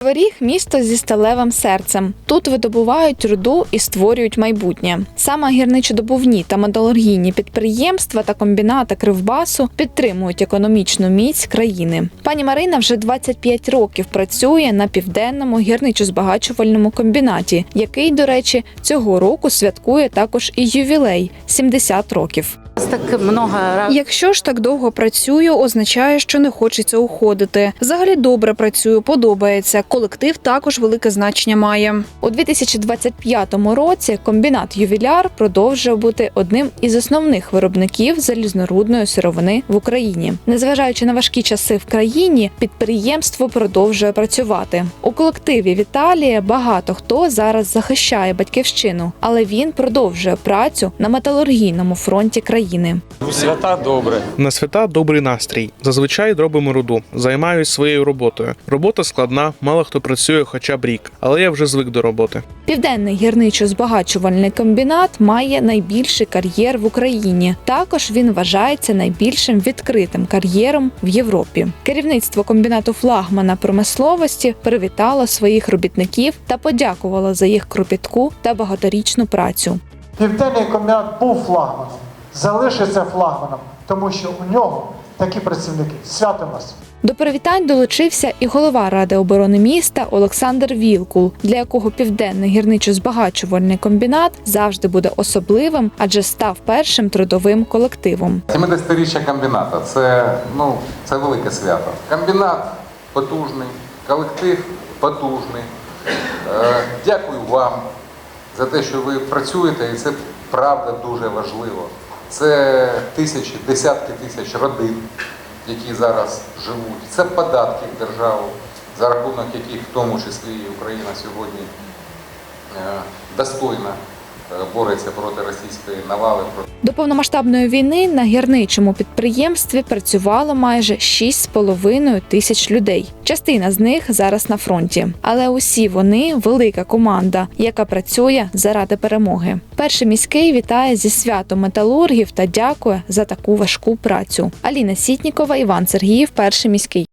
Криворіг – місто зі сталевим серцем. Тут видобувають руду і створюють майбутнє. Саме гірничодобувні та металургійні підприємства та комбінати Кривбасу підтримують економічну міць країни. Пані Марина вже 25 років працює на південному гірничо-збагачувальному комбінаті, який, до речі, цього року святкує також і ювілей 70 років. Так много. Якщо ж так довго працюю, означає, що не хочеться уходити. Взагалі добре працюю, подобається. Колектив також велике значення має. У 2025 році комбінат ювіляр продовжує бути одним із основних виробників залізнорудної сировини в Україні. Незважаючи на важкі часи в країні, підприємство продовжує працювати. У колективі Віталія багато хто зараз захищає батьківщину, але він продовжує працю на металургійному фронті країни. У свята добре. На свята добрий настрій. Зазвичай робимо руду. Займаюсь своєю роботою. Робота складна, мало хто працює хоча б рік, але я вже звик до роботи. Південний гірничо-збагачувальний комбінат має найбільший кар'єр в Україні. Також він вважається найбільшим відкритим кар'єром в Європі. Керівництво комбінату флагмана промисловості привітало своїх робітників та подякувало за їх кропітку та багаторічну працю. Південний комбінат був флагманом, залишиться флагманом, тому що у нього такі працівники. Свято нас! До привітань долучився і голова ради оборони міста Олександр Вілкул, для якого південний гірничо-збагачувальний комбінат завжди буде особливим, адже став першим трудовим колективом. 70-річчя комбіната це, ну, це велике свято. Комбінат потужний, колектив потужний. Е, Дякую вам за те, що ви працюєте, і це правда дуже важливо. Це тисячі, десятки тисяч родин, які зараз живуть. Це податки в державу, за рахунок яких в тому числі і Україна сьогодні е, достойно е, бореться проти російської навали, До повномасштабної війни на гірничому підприємстві працювало майже 6,5 тисяч людей. Частина з них зараз на фронті, але усі вони велика команда, яка працює заради перемоги. Перший міський вітає зі святом металургів та дякує за таку важку працю. Аліна Сітнікова, Іван Сергіїв, перший міський.